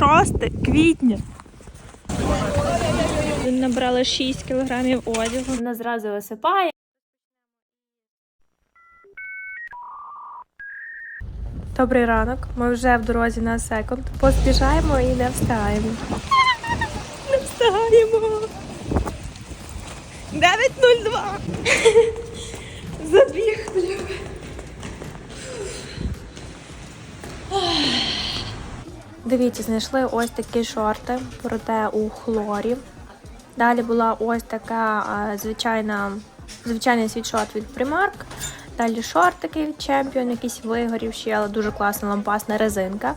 6 квітня. Набрали 6 кілограмів одягу. Вона зразу висипає. Добрий ранок. Ми вже в дорозі на секунд. Поспішаємо і не встигаємо. Не встигаємо. 9.02. Забіг. Дивіться, знайшли ось такі шорти, проте у хлорі. Далі була ось така звичайна, звичайний світшот від Primark. Далі шортики від Champion, якісь вигорівші, але дуже класна лампасна резинка.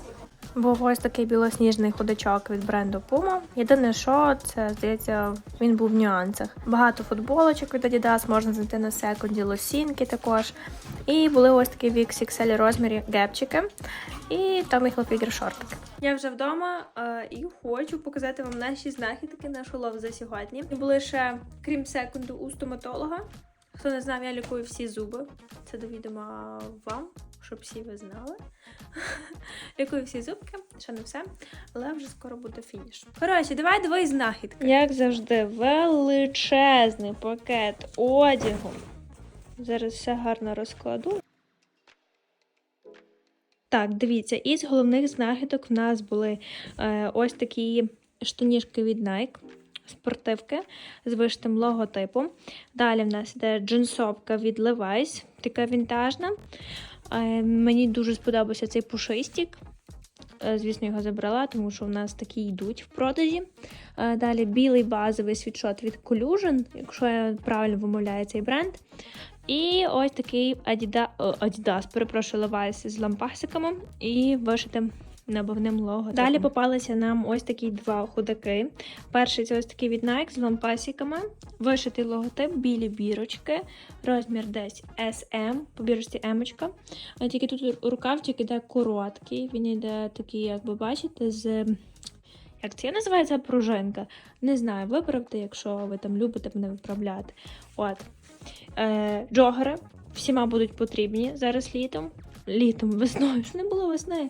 Був ось такий білосніжний ходачок від бренду Puma. Єдине, що це здається, він був в нюансах. Багато футболочок від Adidas можна знайти на секунді, лосінки також. І були ось такі в XXL розмірі гепчики. І Tommy Hilfiger шортики. Я вже вдома е, і хочу показати вам наші знахідки, наш улов за сьогодні. Були ще, крім секунду, у стоматолога. Хто не знав, я лікую всі зуби. Це до відома вам, щоб всі ви знали. Лікую всі зубки, ще не все, але вже скоро буде фініш. Коротше, давай дві знахідки. Як завжди, величезний пакет одягу. Зараз все гарно розкладу. Так, дивіться, із головних знахідок в нас були е, ось такі штанішки від Nike. Спортивки з вишитим логотипом. Далі в нас йде джинсовка від Levi's, така вінтажна. Е, Мені дуже сподобався цей пушистик. Е, Звісно, його забрала, тому що в нас такі йдуть в продажі. Е, Далі білий базовий світшот від Collusion, якщо я правильно вимовляю цей бренд. І ось такий Adidas, Adidas перепрошую, Levi's з лампасиками і вишитим набивним логотипом. Далі попалися нам ось такі два худаки. Перший це ось такий від Nike з лампасиками, вишитий логотип, білі бірочки, розмір десь SM, по бірочці. А Тільки тут рукавчик іде короткий, він іде такий, як ви бачите, з. Як це називається пружинка? Не знаю, виправте, якщо ви там любите мене виправляти. От. Е, джогери всіма будуть потрібні зараз літом. Літом, весною. Ж не було весни.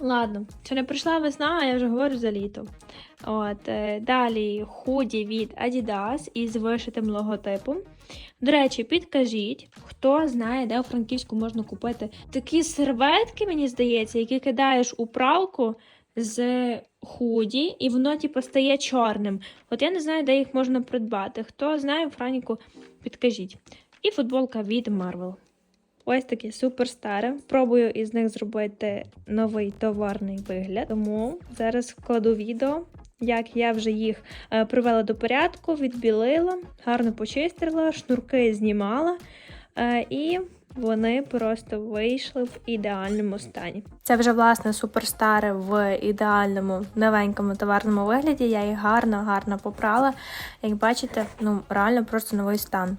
Ладно, це не прийшла весна, а я вже говорю за літо. От, е, далі худі від Adidas із вишитим логотипом. До речі, підкажіть, хто знає, де у Франківську можна купити такі серветки, мені здається, які кидаєш у пралку з худі, і воно типу, стає чорним. От я не знаю, де їх можна придбати. Хто знає, Франіку, підкажіть. І футболка від Marvel. Ось такі суперстари. Пробую із них зробити новий товарний вигляд. Тому зараз вкладу відео, як я вже їх е, привела до порядку, відбілила, гарно почистила, шнурки знімала. Е, і вони просто вийшли в ідеальному стані. Це вже власне суперстари в ідеальному новенькому товарному вигляді. Я їх гарно, гарно попрала. Як бачите, ну реально просто новий стан.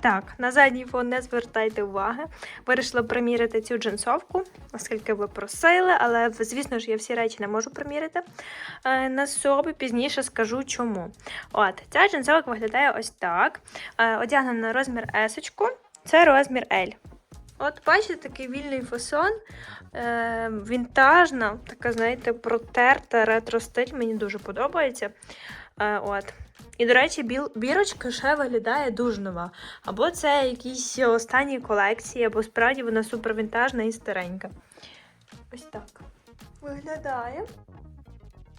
Так, на задній фон не звертайте уваги. Вирішила приміряти цю джинсовку, оскільки ви просили, але звісно ж я всі речі не можу приміряти е, на собі. Пізніше скажу чому. От, ця джинсовка виглядає ось так. Е, одягнена на розмір S, це розмір L. От, бачите, такий вільний фасон, е, вінтажна, така, знаєте, протерта ретро-стиль, мені дуже подобається. Е, от. І, до речі, біл, бірочка ще виглядає дуже нова. Або це якісь останні колекції, або справді вона супервінтажна і старенька. Ось так. Виглядає.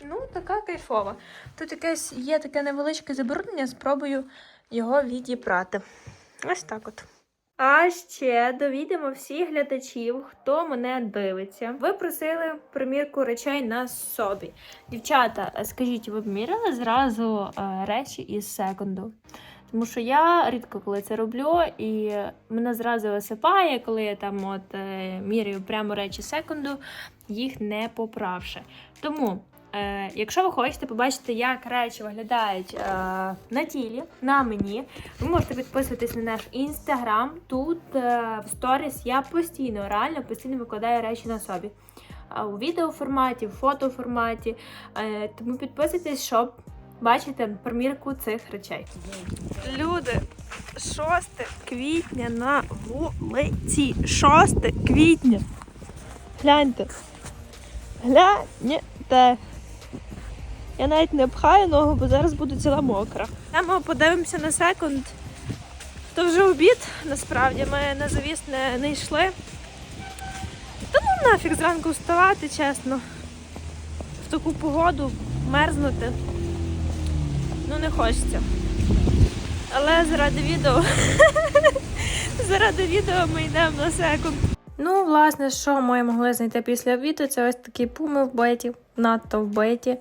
Ну, така кайфова. Тут якесь є таке невеличке забруднення, спробую його відіпрати. Ось так от. А ще довідемо всіх глядачів, хто мене дивиться. Ви просили примірку речей на собі. Дівчата, скажіть, ви б міряли зразу е, речі із секунду? Тому що я рідко коли це роблю, і мене зразу висипає, коли я там от е, міряю прямо речі секунду, їх не поправши. Тому Е, якщо ви хочете побачити, як речі виглядають е, на тілі, на мені, ви можете підписуватись на наш інстаграм. Тут е, в сторіс я постійно, реально постійно викладаю речі на собі. Е, у відеоформаті, в фотоформаті. Е, тому підписуйтесь, щоб бачити примірку цих речей. Люди, 6 квітня на вулиці. 6 квітня. Гляньте. Гляньте. Я навіть не пхаю ногу, бо зараз буду ціла мокра. Йдемо подивимося на секунд. То вже обід, насправді, ми на завіс не, не йшли. Та ну нафіг зранку вставати, чесно. В таку погоду мерзнути. Ну не хочеться. Але заради відео. заради відео ми йдемо на секунд. Ну, власне, що ми могли знайти після обіду? Це ось такі пуми в беті, надто в беті.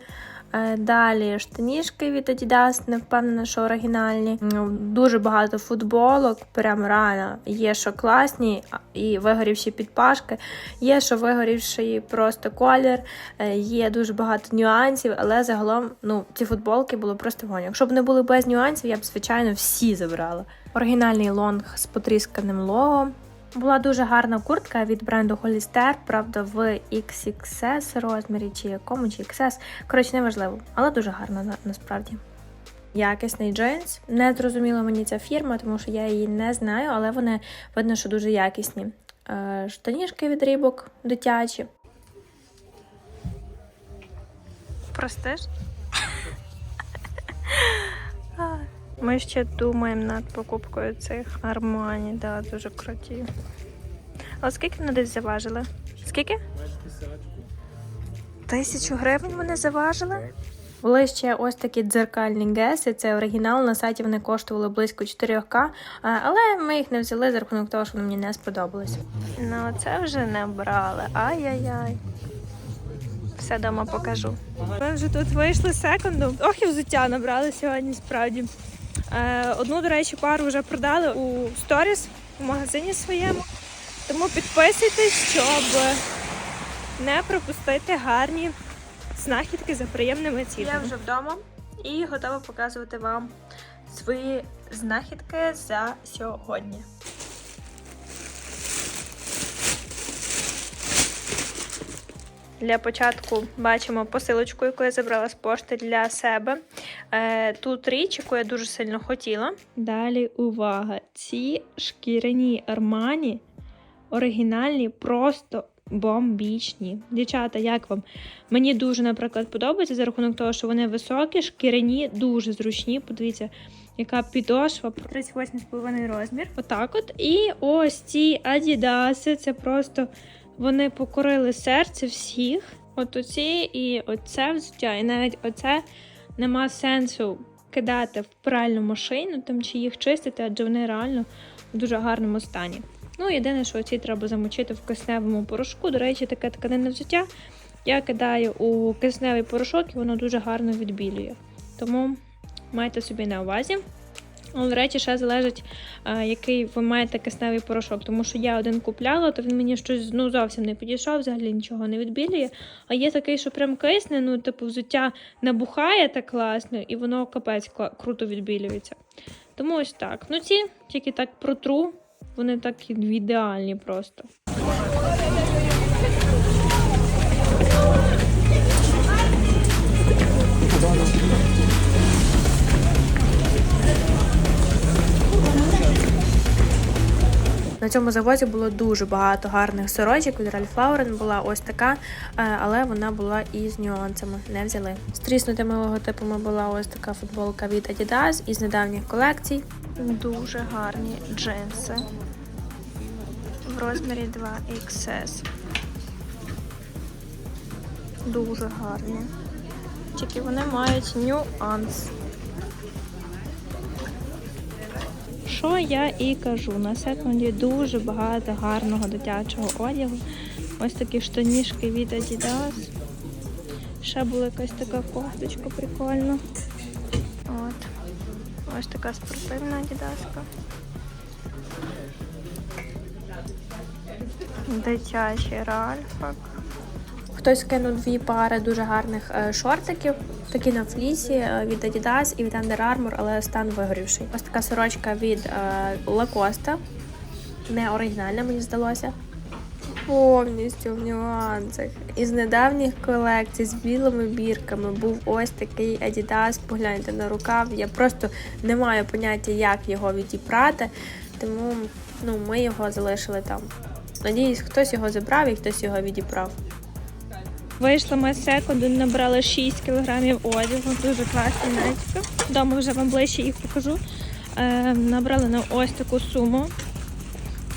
Е, Далі штанішки від Adidas, не впевнена, що оригінальні. Дуже багато футболок, прям реально. Є, що класні і вигорівші підпашки, є, що вигорівший просто колір, е, є дуже багато нюансів, але загалом ну, ці футболки були просто вогонь. Якщо б не були без нюансів, я б, звичайно, всі забрала. Оригінальний лонг з потрісканим лого. Була дуже гарна куртка від бренду Hollister, правда, в XXS розмірі, чи якому, чи XS. Коротше, неважливо, але дуже гарна на, насправді. Якісний джинс. Не зрозуміла мені ця фірма, тому що я її не знаю, але вони видно, що дуже якісні. Е, штанішки від рібок дитячі. Простиш? Ми ще думаємо над покупкою цих Армані, да, дуже круті. А скільки вони десь заважили? Скільки? Тисячу гривень вони заважили? Були ще ось такі дзеркальні геси. Це оригінал. На сайті вони коштували близько 4К, але ми їх не взяли за рахунок того, що вони мені не сподобались. Ну, це вже не брали. Ай-яй-яй. Все вдома покажу. Ми вже тут вийшли секунду. Ох, і взуття набрали сьогодні, справді. Е, одну, до речі, пару вже продали у сторіс у магазині своєму. Тому підписуйтесь, щоб не пропустити гарні знахідки за приємними цінами. Я вже вдома і готова показувати вам свої знахідки за сьогодні. Для початку бачимо посилочку, яку я забрала з пошти для себе. Е, тут річ, яку я дуже сильно хотіла. Далі увага! Ці шкіряні армані оригінальні, просто бомбічні. Дівчата, як вам? Мені дуже, наприклад, подобається за рахунок того, що вони високі, шкіряні, дуже зручні. Подивіться, яка підошва. 38,5 розмір. Отак от. І ось ці адідаси, це просто вони покорили серце всіх. От оці і оце взуття. І навіть оце нема сенсу кидати в пральну машину там чи їх чистити, адже вони реально в дуже гарному стані. Ну, єдине, що ці треба замочити в кисневому порошку. До речі, таке тканинне взуття я кидаю у кисневий порошок і воно дуже гарно відбілює. Тому майте собі на увазі. Але, до речі, ще залежить, який ви маєте кисневий порошок. Тому що я один купляла, то він мені щось ну, зовсім не підійшов, взагалі нічого не відбілює. А є такий, що прям кисне, ну, типу, взуття набухає так класно, і воно капець круто відбілюється. Тому ось так. Ну, ці тільки так протру, вони так ідеальні просто. На цьому заводі було дуже багато гарних сорочок. Від Ralph Lauren була ось така, е, але вона була із нюансами. Не взяли. З тріснутими логотипами була ось така футболка від Adidas із недавніх колекцій. Дуже гарні джинси в розмірі 2XS. Дуже гарні. Тільки вони мають нюанс. Що я і кажу, на секунді дуже багато гарного дитячого одягу. Ось такі штанішки від Adidas. Ще була якась така кофточка прикольна. От. Ось така спортивна Adidaска. Дитячий ральфак. Хтось кинув дві пари дуже гарних е, шортиків, такі на флісі е, від Adidas і від Under Armour, але стан вигорівший. Ось така сорочка від е, Lacoste. Не оригінальна, мені здалося. Повністю в нюансах. Із недавніх колекцій з білими бірками був ось такий Adidas. Погляньте на рукав. Я просто не маю поняття, як його відіпрати, тому ну, ми його залишили там. Надіюсь, хтось його забрав і хтось його відібрав. Вийшла ми з секунду, набрали 6 кілограмів одягу, дуже класні нечки. Вдома вже вам ближче їх покажу. Е, набрали на ось таку суму.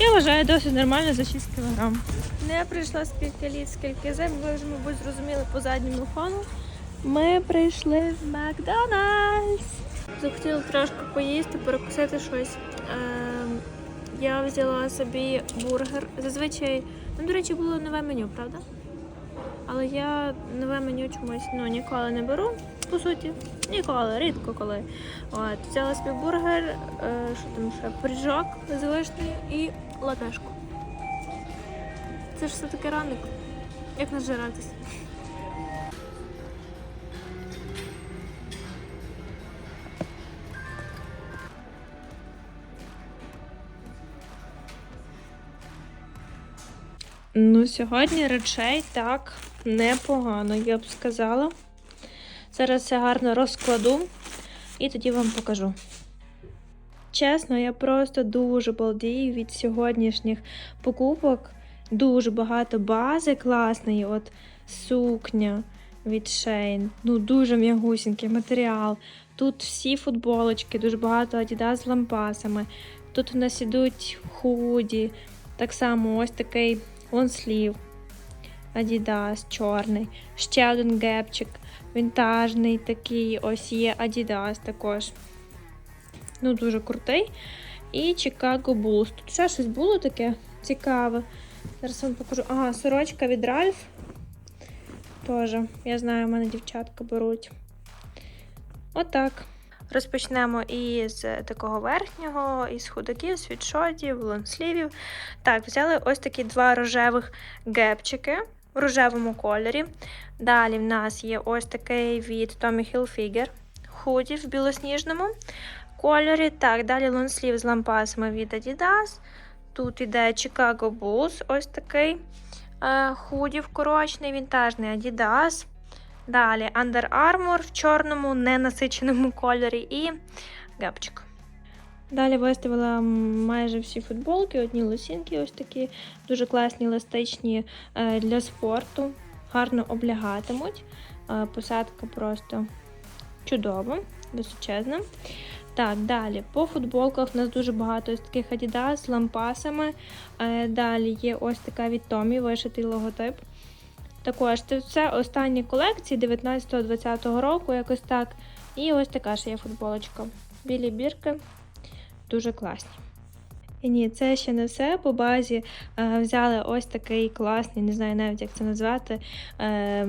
Я вважаю досить нормально за 6 кілограм. Не прийшла скільки літ, скільки зим, ви вже, мабуть, зрозуміли по задньому фону. Ми прийшли в Макдональдс. Захотіла трошки поїсти, перекусити щось. Ем, я взяла собі бургер. Зазвичай, ну, до речі, було нове меню, правда? Але я нове меню чомусь ну, ніколи не беру, по суті. Ніколи, рідко коли. От, взяла собі бургер, е, що там ще, пиріжок з вишнею і латешку. Це ж все-таки ранок. Як нажиратись? Ну, сьогодні речей так непогано, я б сказала. Зараз все гарно розкладу і тоді вам покажу. Чесно, я просто дуже балдію від сьогоднішніх покупок. Дуже багато бази класної, от сукня від Shein. Ну, дуже м'ягусінький матеріал. Тут всі футболочки, дуже багато Adidas з лампасами. Тут у нас ідуть худі. Так само ось такий лонслів. Adidas чорний. Ще один гепчик. Вінтажний такий. Ось є Adidas також. Ну, дуже крутий. І Chicago Bulls. Тут ще щось було таке цікаве. Зараз вам покажу. Ага, сорочка від Ralph. Тоже, я знаю, в мене дівчатка беруть. Отак. Розпочнемо із такого верхнього, із худаків, світшотів, лонслівів. Так, взяли ось такі два рожевих гепчики в рожевому кольорі. Далі в нас є ось такий від Tommy Hilfiger худі в білосніжному кольорі. Так, далі лонслів з лампасами від Adidas. Тут іде Chicago Bulls, ось такий е, худі вкорочний, вінтажний Adidas. Далі Under Armour в чорному, ненасиченому кольорі і гепчик. Далі виставила майже всі футболки, одні лосінки, ось такі дуже класні, еластичні е, для спорту, гарно облягатимуть. Е, Посадка просто чудова, височезна. Так, далі по футболках у нас дуже багато ось таких Adidas з лампасами. Е, Далі є ось така від Tommy, вишитий логотип. Також це останні колекції 19-20 року, якось так. І ось така ж є футболочка. Білі бірки дуже класні. І ні, це ще не все. По базі е, взяли ось такий класний, не знаю навіть як це назвати. Е,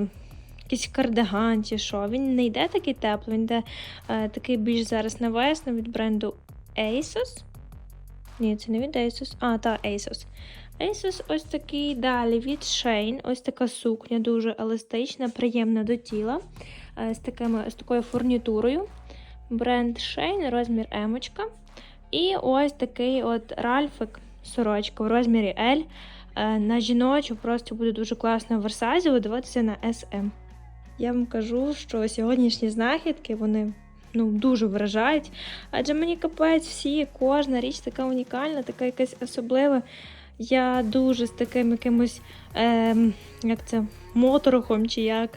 якийсь кардиган чи що. Він не йде такий теплий, він йде е, такий більш зараз на весну від бренду ASOS. Ні, це не від ASOS. А, та ASOS. Asus ось такий далі від Shein. Ось така сукня, дуже еластична, приємна до тіла. е, З, такими, з такою фурнітурою. Бренд Shein, розмір емочка. І ось такий от Ральфик сорочка в розмірі L. Е, На жіночу просто буде дуже класно в Версазі видаватися на SM. Я вам кажу, що сьогоднішні знахідки вони ну, дуже вражають. Адже мені капець всі, кожна річ така унікальна, така якась особлива. Я дуже з таким якимось, е, як це, моторохом чи як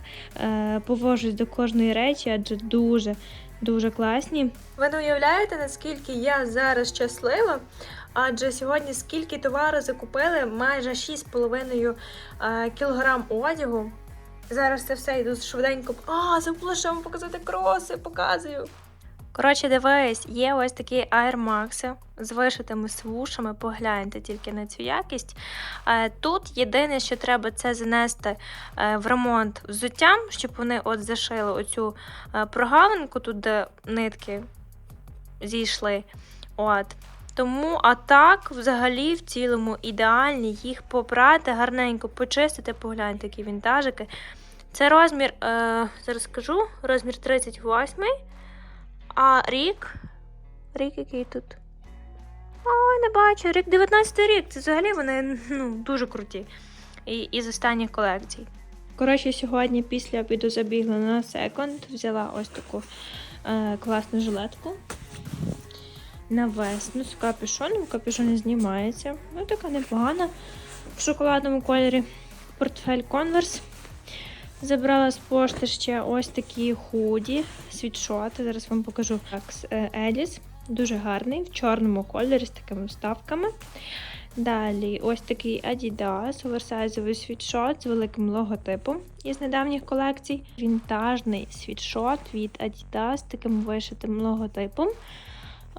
е, повожусь до кожної речі, адже дуже, дуже класні. Ви не уявляєте, наскільки я зараз щаслива? Адже сьогодні скільки товару закупили, майже 6,5 е, кілограм одягу. Зараз це все йду швиденько. А, забула, що вам показати кроси, показую. Коротше, дивись, є ось такі Air Max з вишитими свушами, погляньте тільки на цю якість. Е, Тут єдине, що треба це занести е, в ремонт взуттям, щоб вони от зашили оцю е, прогавинку, тут де нитки зійшли. От. Тому, а так, взагалі, в цілому ідеальні їх попрати, гарненько почистити, погляньте, які вінтажики. Це розмір, е, зараз скажу, розмір 38 а рік. Рік який тут? Ой, не бачу. Рік 19 рік. Це взагалі вони ну, дуже круті. І із останніх колекцій. Коротше, сьогодні після обіду забігла на секонд, взяла ось таку е, класну жилетку. На весну з капюшоном. Капюшон знімається. Ну, така непогана в шоколадному кольорі. Портфель Converse. Забрала з пошти ще ось такі худі, світшоти. Зараз вам покажу Еліс. Дуже гарний, в чорному кольорі з такими вставками. Далі ось такий Adidas, оверсайзовий світшот з великим логотипом із недавніх колекцій. Вінтажний світшот від Adidas з таким вишитим логотипом.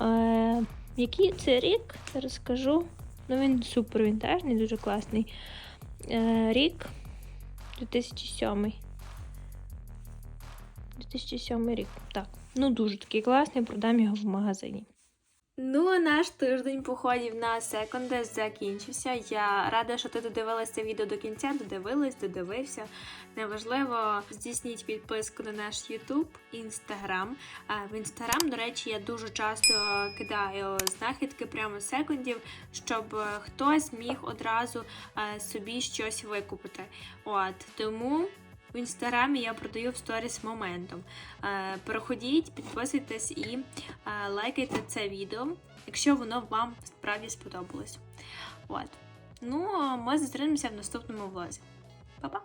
Е, який це рік? Зараз скажу. Ну, він супер вінтажний, дуже класний. Е, рік 2007. 2007 рік. Так. Ну, дуже такий класний, продам його в магазині. Ну, а наш тиждень походів на секонди закінчився. Я рада, що ти додивилася це відео до кінця, додивилась, додивився. Неважливо, здійсніть підписку на наш YouTube, Instagram. В Instagram, до речі, я дуже часто кидаю знахідки прямо з секундів, щоб хтось міг одразу собі щось викупити. От тому. В інстаграмі я продаю в сторіс моментом. Е, Переходіть, підписуйтесь і е, лайкайте це відео, якщо воно вам справді сподобалось. От. Ну, ми зустрінемося в наступному влозі. Па-па!